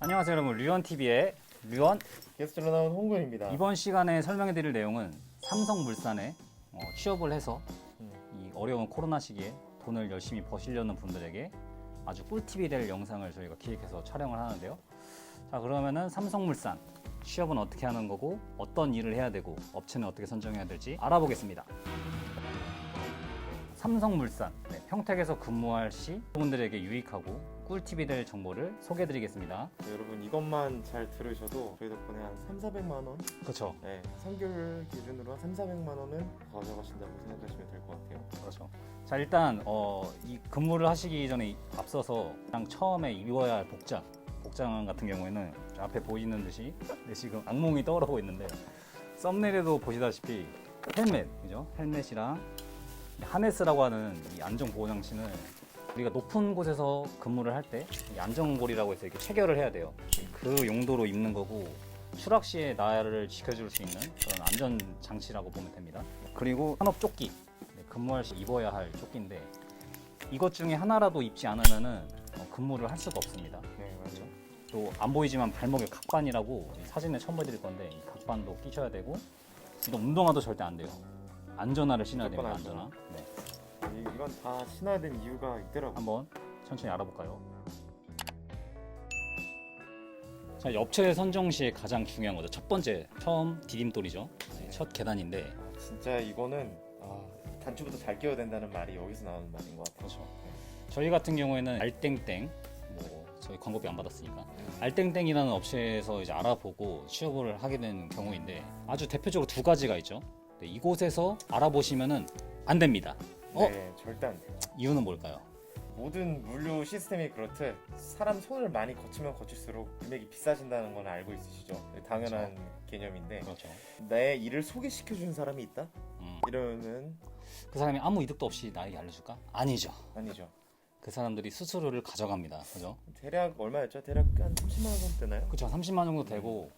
안녕하세요 여러분 류언TV의 류언 게스트로 나온 홍구입니다. 이번 시간에 설명해 드릴 내용은 삼성물산에 어, 취업을 해서 음. 이 어려운 코로나 시기에 돈을 열심히 버시려는 분들에게 아주 꿀팁이 될 영상을 저희가 기획해서 촬영을 하는데요 자 그러면은 삼성물산 취업은 어떻게 하는 거고 어떤 일을 해야 되고 업체는 어떻게 선정해야 될지 알아보겠습니다 삼성물산 네, 평택에서 근무할 시 분들에게 유익하고 꿀팁이 될 정보를 소개해 드리겠습니다 네, 여러분 이것만 잘 들으셔도 저희 덕분에 한 3, 400만 원, 그렇죠 네, 3개월 기준으로 한 3, 400만 원은 가져가신다고 생각하시면 될 것 같아요. 그렇죠. 자 일단 어, 이 근무를 하시기 전에 앞서서 그냥 처음에 입어야 할 복장 복장 같은 경우에는 앞에 보이는 듯이 네, 지금 악몽이 떠오르고 있는데 썸네일에도 보시다시피 헬멧 그죠? 헬멧이랑 하네스라고 하는 이 안전 보호 장치는 우리가 높은 곳에서 근무를 할 때 안전고리라고 해서 이렇게 체결을 해야 돼요. 그 용도로 입는 거고 추락 시에 나를 지켜줄 수 있는 그런 안전 장치라고 보면 됩니다. 그리고 산업 조끼 네, 근무할 시 입어야 할 조끼인데 이것 중에 하나라도 입지 않으면은 어, 근무를 할 수가 없습니다. 네, 맞죠. 또 안 보이지만 발목에 각반이라고 사진에 첨부해드릴 건데 이 각반도 끼셔야 되고 운동화도 절대 안 돼요. 안전화를 신어야 됩니다. 무조건 안전화. 네. 이- 이건 다 신어야 되는 이유가 있더라고요. 한번 천천히 알아볼까요? 자, 이 업체 선정 시에 가장 중요한 거죠. 첫 번째, 처음 디딤돌이죠. 네, 첫 계단인데 진짜 이거는 아, 단추부터 잘 끼워야 된다는 말이 여기서 나오는 말인 것 같아요. 그렇죠. 저희 같은 경우에는 알땡땡 뭐 저희 광고비 안 받았으니까 알땡땡이라는 업체에서 이제 알아보고 취업을 하게 된 경우인데 아주 대표적으로 두 가지가 있죠. 네, 이곳에서 알아보시면은 안 됩니다. 어? 네, 절대 안 돼요. 이유는 뭘까요? 모든 물류 시스템이 그렇듯 사람 손을 많이 거치면 거칠수록 금액이 비싸진다는 건 알고 있으시죠? 네, 당연한 개념인데 그렇죠. 내 일을 소개시켜 준 사람이 있다? 음, 이러면 그 사람이 아무 이득도 없이 나에게 알려줄까? 아니죠. 아니죠. 그 사람들이 수수료를 가져갑니다. 그죠? 대략 얼마였죠? 대략 한 30만 원 정도 되나요? 그쵸 30만 정도 되고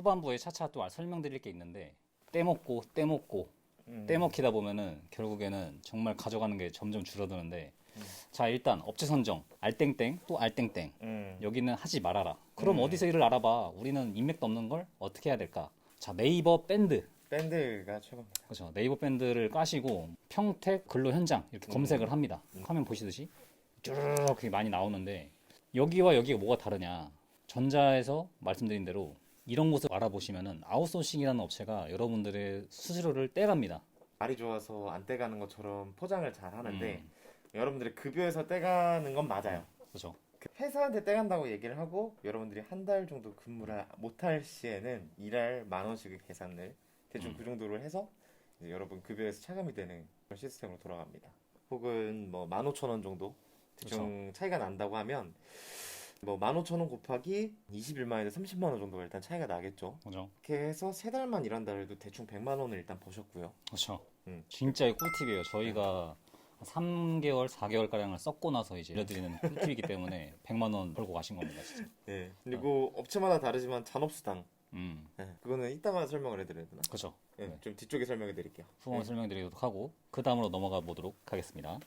후반부에 차차 또 설명드릴 게 있는데 떼먹고 떼먹고 음. 떼먹히다 보면은 결국에는 정말 가져가는 게 점점 줄어드는데 음. 자 일단 업체 선정 알땡땡 또 알땡땡 음. 여기는 하지 말아라 그럼 음. 어디서 일을 알아봐 우리는 인맥도 없는 걸 어떻게 해야 될까 자 네이버 밴드 밴드가 최고입니다. 그렇죠 네이버 밴드를 까시고 평택 근로 현장 이렇게 음. 검색을 합니다 화면 보시듯이 쭈르륵 많이 나오는데 여기와 여기가 뭐가 다르냐 전자에서 말씀드린 대로 이런 곳을 알아보시면은 아웃소싱이라는 업체가 여러분들의 수수료를 떼갑니다 말이 좋아서 안 떼가는 것처럼 포장을 잘 하는데 음. 여러분들의 급여에서 떼가는 건 맞아요. 그렇죠 그 회사한테 떼간다고 얘기를 하고 여러분들이 한 달 정도 근무를 못할 시에는 일할 만 원씩의 계산을 대충 음. 그 정도로 해서 여러분 급여에서 차감이 되는 그런 시스템으로 돌아갑니다. 혹은 뭐 만 오천 원 정도 대충 차이가 난다고 하면 뭐만 오천 원 곱하기 21만에서 30만 원 정도가 일단 차이가 나겠죠. 그렇죠 이렇게 해서 세 달만 일한다 해도 대충 100만 원을 일단 버셨고요. 그렇죠 음. 진짜의 꿀팁이에요 저희가 3개월 4개월 가량을 썩고 나서 이제 알려드리는 꿀팁이기 때문에 100만 원 벌고 가신 겁니다 진짜 네. 그리고 업체마다 다르지만 잔업수당 음 네. 그거는 이따가 설명을 해드려야 되나? 그렇죠 네. 네. 좀 뒤쪽에 설명해 드릴게요. 후원 네. 설명드리도록 하고 그 다음으로 넘어가 보도록 하겠습니다.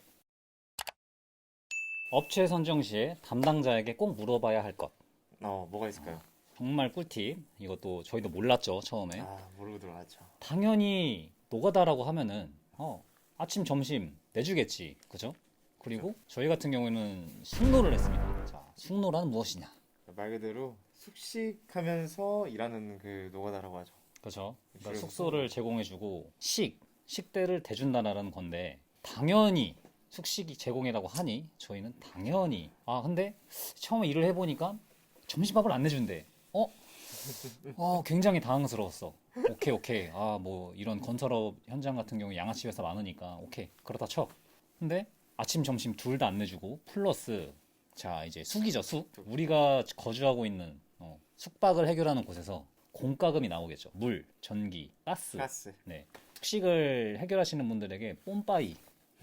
업체 선정 시에 담당자에게 꼭 물어봐야 할 것. 어, 뭐가 있을까요? 정말 꿀팁. 이것도 저희도 몰랐죠 처음에. 아, 모르고 들어왔죠. 당연히 노가다라고 하면은 어, 아침 점심 내주겠지, 그죠? 그리고 저희 같은 경우에는 숙노를 했습니다. 자, 숙노란 무엇이냐? 말 그대로 숙식하면서 일하는 그 노가다라고 하죠. 그렇죠. 그러니까 숙소를 제공해주고 식 식대를 대준다라는 건데 당연히 숙식이 제공이라고 하니 저희는 당연히 아 근데 처음에 일을 해보니까 점심밥을 안 내준대. 어? 어 굉장히 당황스러웠어. 오케이 오케이 아 뭐 이런 건설업 현장 같은 경우 양아치 회사 많으니까 오케이 그렇다 쳐. 근데 아침 점심 둘 다 안 내주고 플러스 자 이제 숙이죠 숙. 우리가 거주하고 있는 어, 숙박을 해결하는 곳에서 공과금이 나오겠죠. 물, 전기, 가스. 가스. 네. 숙식을 해결하시는 분들에게 뽐빠이.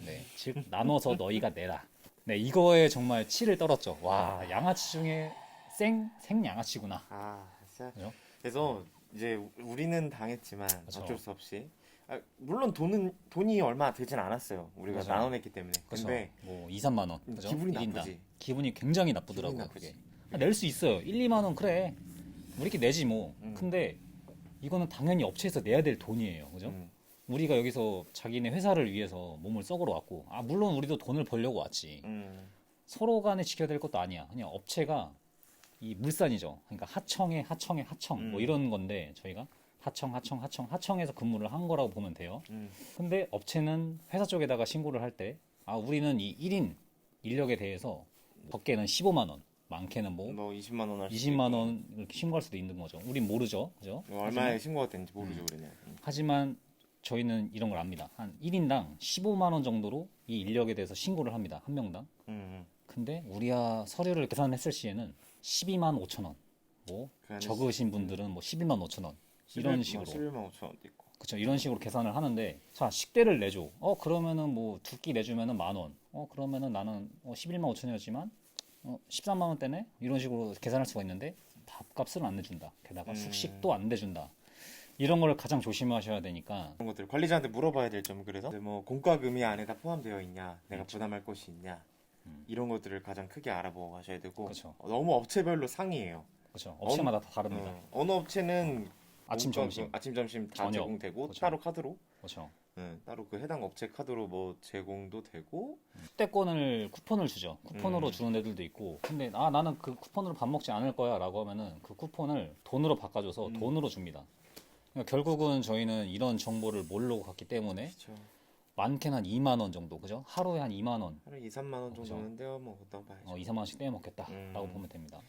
네. 즉 나눠서 너희가 내라. 네, 이거에 정말 치를 떨었죠. 와, 양아치 중에 생 생 양아치구나. 아, 진짜. 그죠? 그래서 이제 우리는 당했지만 그렇죠. 어쩔 수 없이 아, 물론 돈은 돈이 얼마 되진 않았어요. 우리가 맞아요. 나눠냈기 때문에. 그렇죠. 근데 뭐 2, 3만 원. 음, 그죠? 기분이 1인당. 나쁘지. 기분이 굉장히 나쁘더라고요. 기분이 나쁘지. 그게. 낼수 있어요. 1, 2만 원 그래. 우리끼리 내지 뭐. 음. 근데 이거는 당연히 업체에서 내야 될 돈이에요. 그죠? 음, 우리가 여기서 자기네 회사를 위해서 몸을 썩으러 왔고 아 물론 우리도 돈을 벌려고 왔지. 음, 서로 간에 지켜야 될 것도 아니야. 그냥 업체가 이 물산이죠. 그러니까 하청에 하청에 하청 뭐 음. 이런 건데 저희가 하청 하청 하청 하청에서 근무를 한 거라고 보면 돼요. 음, 근데 업체는 회사 쪽에다가 신고를 할 때 아 우리는 이 1인 인력에 대해서 적게는 15만 원, 많게는 뭐 뭐 20만 원할 수도 20만 있고. 원 이렇게 신고할 수도 있는 거죠. 우린 모르죠. 그죠? 뭐 얼마에 신고가 됐는지 모르죠, 우리는. 음. 하지만 저희는 이런 걸 압니다. 한 1인당 15만 원 정도로 이 인력에 대해서 신고를 합니다. 한 명당. 음, 근데 우리야 서류를 계산했을 시에는 12만 5천 원. 뭐그 안에 적으신 분들은 뭐 11만 5천 원. 이런 식으로. 11만 5천 원도 있고. 그렇죠. 이런 식으로 계산을 하는데 자 식대를 내줘. 어 그러면은 뭐 두 끼 내주면은 만 원. 어 그러면은 나는 어, 11만 5천이었지만 어 13만 원대네. 이런 식으로 계산할 수가 있는데 밥값은 안 내준다. 게다가 음. 숙식도 안 내준다. 이런 걸 가장 조심하셔야 되니까 그런 것들 관리자한테 물어봐야 될 점은 그래서 뭐 공과금이 안에 다 포함되어 있냐, 내가 부담할 것이 있냐 음. 이런 것들을 가장 크게 알아보고 가셔야 되고 그렇죠. 어, 너무 업체별로 상이에요. 그렇죠. 업체마다 다 다릅니다. 어, 어느 업체는 아침 공과금, 점심 아침 점심 다 저녁. 제공되고 그렇죠. 따로 카드로 그렇죠. 네, 따로 그 해당 업체 카드로 뭐 제공도 되고 숙대권을 쿠폰을 주죠. 쿠폰으로 음. 주는 애들도 있고. 근데 아 나는 그 쿠폰으로 밥 먹지 않을 거야라고 하면은 그 쿠폰을 돈으로 바꿔줘서 음. 돈으로 줍니다. 그러니까 결국은 저희는 이런 정보를 모르고 갔기 때문에 그렇죠. 많게는 한 2만 원 정도, 그죠? 하루에 한 2만 원, 하루 2, 3만 원. 정도는데요. 뭐 그다음 봐야죠. 어, 2, 3만 원씩 떼어 먹겠다라고 음. 보면 됩니다.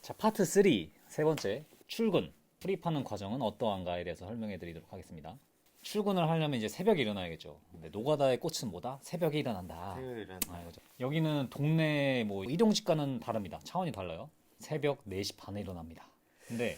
자, 파트 3, 세 번째, 출근. 프리파는 과정은 어떠한가에 대해서 설명해 드리도록 하겠습니다. 출근을 하려면 이제 새벽에 일어나야겠죠. 근데 노가다의 꽃은 뭐다? 새벽에 일어난다. 토요일은 아, 이거죠. 여기는 동네 뭐 일용직과는 다릅니다. 차원이 달라요. 새벽 4시 반에 일어납니다. 근데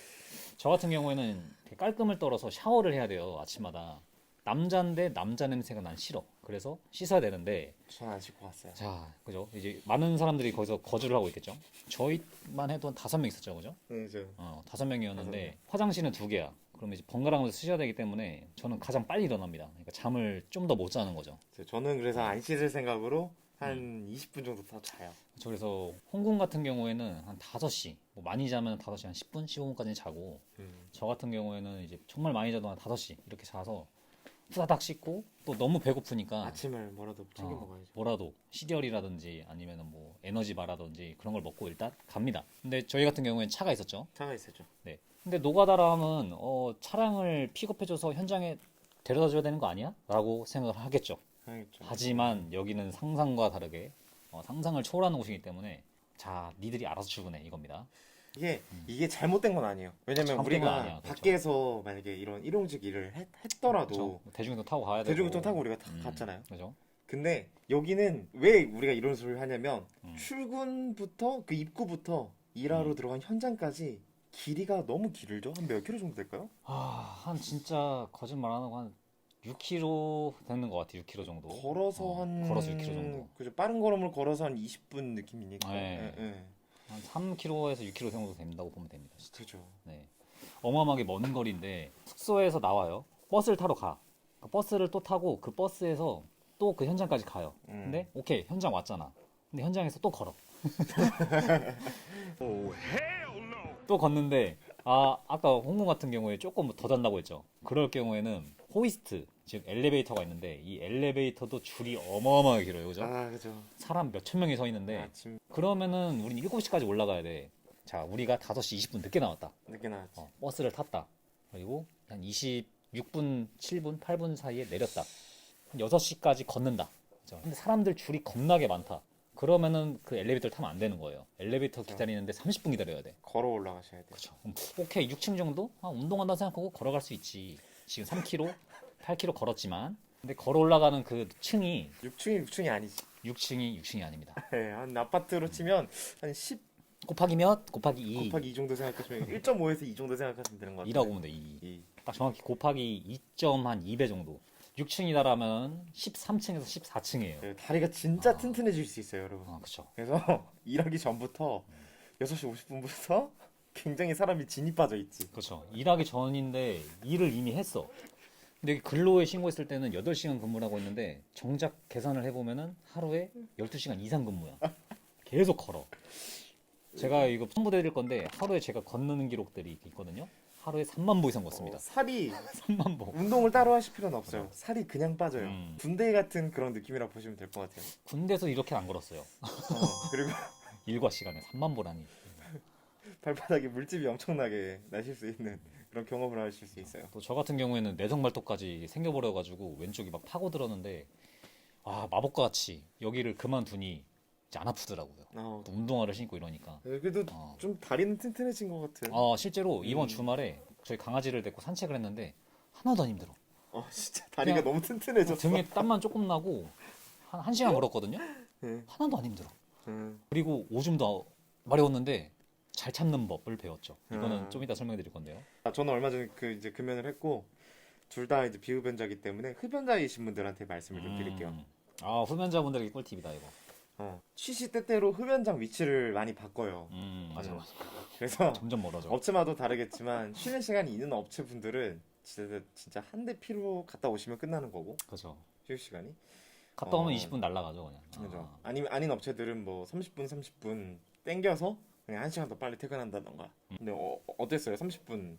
저 같은 경우에는 되게 깔끔을 떨어서 샤워를 해야 돼요. 아침마다. 남자인데 남자 냄새가 난 싫어. 그래서 씻어야 되는데 전안 씻고 왔어요. 자, 그죠? 이제 많은 사람들이 거기서 거주를 하고 있겠죠. 저희만 해도 한 다섯 명 있었죠, 그죠? 네, 저 어, 다섯 명이었는데 화장실은 두 개야. 그러면 이제 번갈아가면서 쓰셔야 되기 때문에 저는 가장 빨리 일어납니다. 그러니까 잠을 좀 더 못 자는 거죠. 저는 그래서 안 씻을 생각으로 한 음. 20분 정도 더 자요. 저 그래서 홍콩 같은 경우에는 한 5시, 뭐 많이 자면 5시 한 10분, 15분까지 자고 음. 저 같은 경우에는 이제 정말 많이 자도 한 5시 이렇게 자서 후다닥 씻고 또 너무 배고프니까 아침을 뭐라도 챙겨 어, 먹어야죠. 뭐라도 시리얼이라든지 아니면은 뭐 에너지 바라든지 그런 걸 먹고 일단 갑니다. 근데 저희 같은 경우에는 차가 있었죠. 차가 있었죠. 네. 근데 노가다라 하면 어, 차량을 픽업해줘서 현장에 데려다 줘야 되는 거 아니야? 라고 생각을 하겠죠. 하겠죠. 하지만 여기는 상상과 다르게 어, 상상을 초월하는 곳이기 때문에 자 니들이 알아서 출근해 이겁니다. 이게 이게 잘못된 건 아니에요. 왜냐면 잘못된 우리가 아니야, 그렇죠. 밖에서 만약에 이런 일용직 일을 했, 더라도 그렇죠? 대중교통 타고 가야 되고 대중교통 타고 우리가 다 음, 갔잖아요. 그죠? 근데 여기는 왜 우리가 이런 소리를 하냐면 음. 출근부터 그 입구부터 일하러 음. 들어간 현장까지 길이가 너무 길죠? 한 몇 킬로 정도 될까요? 아, 한 진짜 거짓말 안 하고 한 6km 되는 것 같아. 6km 정도. 걸어서 어, 한 걸어서 6km 정도. 그죠 빠른 걸음을 걸어서 한 20분 느낌이니까. 네. 예, 예. 한 3km에서 6km 정도 된다고 보면 됩니다. 그죠. 네. 어마어마하게 먼 거리인데 숙소에서 나와요. 버스를 타러 가. 그 버스를 또 타고 그 버스에서 또 그 현장까지 가요. 음. 근데 오케이 현장 왔잖아. 근데 현장에서 또 걸어. 또 걷는데 아 아까 홍콩 같은 경우에 조금 더 잔다고 했죠. 그럴 경우에는 호이스트 즉 엘리베이터가 있는데 이 엘리베이터도 줄이 어마어마하게 길어요, 그죠? 아 그죠. 사람 몇천 명이 서 있는데 아침 그러면은 우린 7시까지 올라가야 돼. 자, 우리가 5시 20분 늦게 나왔다. 늦게 나왔지. 어, 버스를 탔다. 그리고 한 26분, 7분, 8분 사이에 내렸다. 한 6시까지 걷는다. 그죠? 근데 사람들 줄이 겁나게 많다. 그러면은 그 엘리베이터를 타면 안 되는 거예요. 엘리베이터 기다리는데 30분 기다려야 돼. 걸어 올라가셔야 돼요. 그렇죠. 오케이 6층 정도? 아, 운동한다 생각하고 걸어갈 수 있지. 지금 3km, 8km 걸었지만 근데 걸어 올라가는 그 층이 6층이 6층이 아니지. 6층이 6층이 아닙니다. 네, 한 아파트로 치면 한 10 곱하기 몇? 곱하기 2. 곱하기 2 정도 생각하시면 1.5에서 2 정도 생각하시면 되는 것 같아요. 2라고 보면 돼. 2. 이. 딱 정확히 곱하기 2.2배 정도. 6층이다라면 13층에서 14층이에요. 네, 다리가 진짜 아. 튼튼해질 수 있어요, 여러분. 아, 그쵸. 그래서 일하기 전부터 6시 50분부터 굉장히 사람이 진이 빠져 있지. 그렇죠. 일하기 전인데 일을 이미 했어. 근데 근로에 신고했을 때는 8시간 근무를 하고 있는데 정작 계산을 해보면은 하루에 12시간 이상 근무야. 계속 걸어. 제가 이거 첨부드릴 건데 하루에 제가 걷는 기록들이 있거든요. 하루에 3만 보 이상 걷습니다. 어, 살이 3만 보. 운동을 따로 하실 필요는 없어요. 살이 그냥 빠져요. 음. 군대 같은 그런 느낌이라고 보시면 될 것 같아요. 군대에서 이렇게 안 걸었어요. 어, 그리고 일과 시간에 3만 보라니. 발바닥에 물집이 엄청나게 나실 수 있는 그런 경험을 하실 수 있어요. 또 저 같은 경우에는 내성 발톱까지 생겨버려가지고 왼쪽이 막 파고들었는데 아 마법과 같이 여기를 그만두니 이제 안 아프더라고요. 어, 또 운동화를 신고 이러니까. 그래도 어. 좀 다리는 튼튼해진 것 같은. 어, 실제로 이번 음. 주말에 저희 강아지를 데리고 산책을 했는데 하나도 안 힘들어. 어, 진짜 다리가 그냥 너무 튼튼해졌어. 등에 땀만 조금 나고 한, 한 시간 걸었거든요. 네. 하나도 안 힘들어. 음, 그리고 오줌도 마려웠는데 잘 참는 법을 배웠죠. 이거는 음. 좀 이따 설명해 드릴 건데요. 아, 저는 얼마 전에 그 이제 금연을 했고 둘 다 이제 비흡연자이기 때문에 흡연자이신 분들한테 말씀을 좀 드릴게요. 음. 아, 후면자분들에게 꿀팁이다, 이거. 어, 시시때때로 흡연장 위치를 많이 바꿔요. 음, 맞아, 음. 맞아. 그래서 점점 멀어져. 업체마다 다르겠지만 쉬는 시간이 있는 업체 분들은 진짜 진짜 한 대 피로 갔다 오시면 끝나는 거고 그죠. 휴식 시간이. 갔다 오면 어. 20분 날라가죠, 그냥. 그죠. 아. 아니면 아닌 업체들은 뭐 30분 30분 땡겨서 그냥 한 시간 더 빨리 퇴근한다던가. 음. 근데 어, 어땠어요? 30분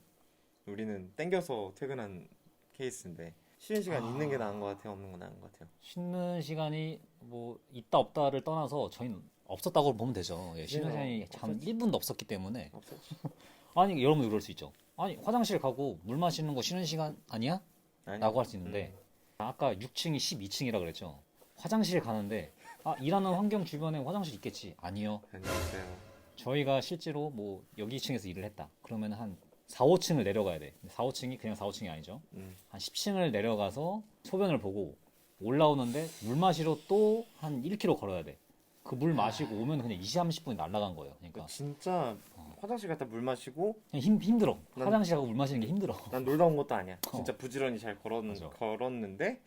우리는 땡겨서 퇴근한 케이스인데 쉬는 시간 아. 있는 게 나은 것 같아요, 없는 거 나은 것 같아요. 쉬는 시간이 뭐 있다 없다를 떠나서 저희는 없었다고 보면 되죠. 예, 쉬는 네, 시간이 참 없었지. 1분도 없었기 때문에. 없었지. 아니, 여러분도 그럴 수 있죠. 아니, 화장실 가고 물 마시는 거 쉬는 시간 아니야? 아니, 라고 할 수 있는데 아까 6층이 12층이라 그랬죠. 화장실 가는데 아, 일하는 환경 주변에 화장실 있겠지. 아니요. 아니었어요. 저희가 실제로 뭐 여기 2층에서 일을 했다. 그러면 한 4, 5층을 내려가야 돼. 4, 5층이 그냥 4, 5층이 아니죠. 음. 한 10층을 내려가서 소변을 보고 올라오는데 물 마시러 또 한 1km 걸어야 돼. 그 물 마시고 오면 그냥 20, 30분이 날아간 거예요. 그러니까 그 진짜 어. 화장실 갔다 물 마시고 그냥 힘, 힘들어. 난- 화장실 가고 물 마시는 게 힘들어. 난 놀다 온 것도 아니야. 어. 진짜 부지런히 잘 걸었, 맞아. 걸었는데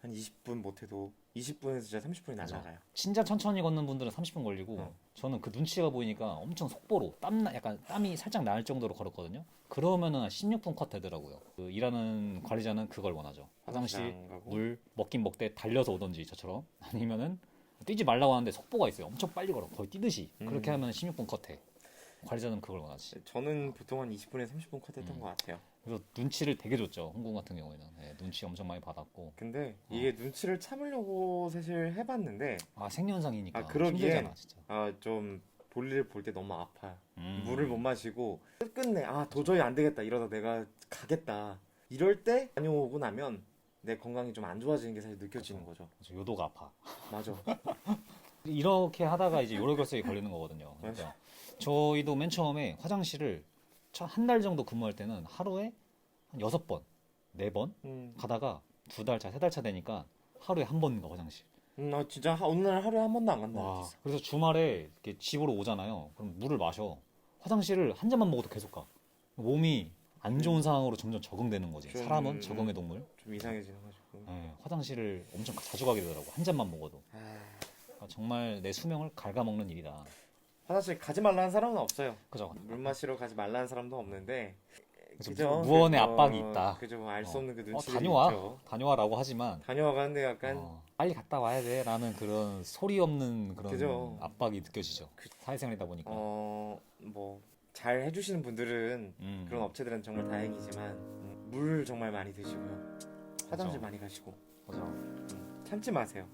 한 20분 못해도 20분에서 진짜 30분이 맞아. 날아가요. 진짜 천천히 걷는 분들은 30분 걸리고 어. 저는 그 눈치가 보이니까 엄청 속보로 땀나 약간 땀이 살짝 날 정도로 걸었거든요. 그러면은 한 16분 컷 되더라고요. 그 일하는 관리자는 그걸 원하죠. 화장실 안 가고. 물 먹긴 먹되 달려서 오던지 저처럼 아니면은 뛰지 말라고 하는데 속보가 있어요. 엄청 빨리 걸어. 거의 뛰듯이. 그렇게 음. 하면 16분 컷해. 관리자는 그걸 원하지. 저는 보통 한 20분에서 30분 컷 했던 음. 것 같아요. 그래서 눈치를 되게 줬죠. 홍콩 같은 경우에는 네, 눈치 엄청 많이 받았고 근데 어. 이게 눈치를 참으려고 사실 해봤는데 아 생년상이니까 아, 그러기엔- 힘들잖아 진짜. 아 좀 볼일을 볼 때 너무 아파요. 음. 물을 못 마시고 끝끝내 아 도저히 안 되겠다 이러다 내가 가겠다 이럴 때 다녀오고 나면 내 건강이 좀 안 좋아지는 게 사실 느껴지는 거죠. 그래서 요도가 아파. 맞아. 이렇게 하다가 이제 요로결석이 걸리는 거거든요. 그러니까 저희도 맨 처음에 화장실을 한 달 정도 근무할 때는 하루에 한 여섯 번, 네 번 음, 가다가 두 달 차, 세 달 차 되니까 하루에 한 번 가 화장실. 음, 나 진짜 하- 어느 날 하루에 한 번도 안 간다. 와. 그래서 주말에 이렇게 집으로 오잖아요. 그럼 물을 마셔. 화장실을 한 잔만 먹어도 계속 가. 몸이 안 좋은 상황으로 점점 적응되는 거지. 좀, 사람은 음. 적응의 동물. 좀 이상해지는 가지고. 예, 화장실을 엄청 자주 가게 되더라고. 한 잔만 먹어도. 아, 그러니까 정말 내 수명을 갉아먹는 일이다. 화장실 가지 말라는 사람은 없어요. 그죠? 물 마시러 가지 말라는 사람도 없는데. 그죠? 무언의 그, 압박이 어, 있다. 그죠. 알수 어. 없는 그 어, 눈치들이 다녀와. 있죠. 다녀와라고 하지만 다녀와가는데 약간 어, 빨리 갔다 와야 돼라는 그런 소리 없는 그런 그죠. 압박이 느껴지죠. 사회생활이다 보니까. 어 뭐 잘 해주시는 분들은 음. 그런 업체들은 정말 다행이지만 음, 물 정말 많이 드시고요. 화장실. 많이 가시고 맞아. 음, 참지 마세요.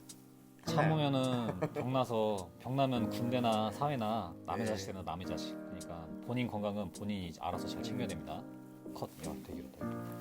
참으면은 병나서 병나면 군대나 사회나 남의 네. 자식 되는 남의 자식. 그러니까 본인 건강은 본인이 알아서 잘 챙겨야 됩니다. 컷. 야, 되게 길었다.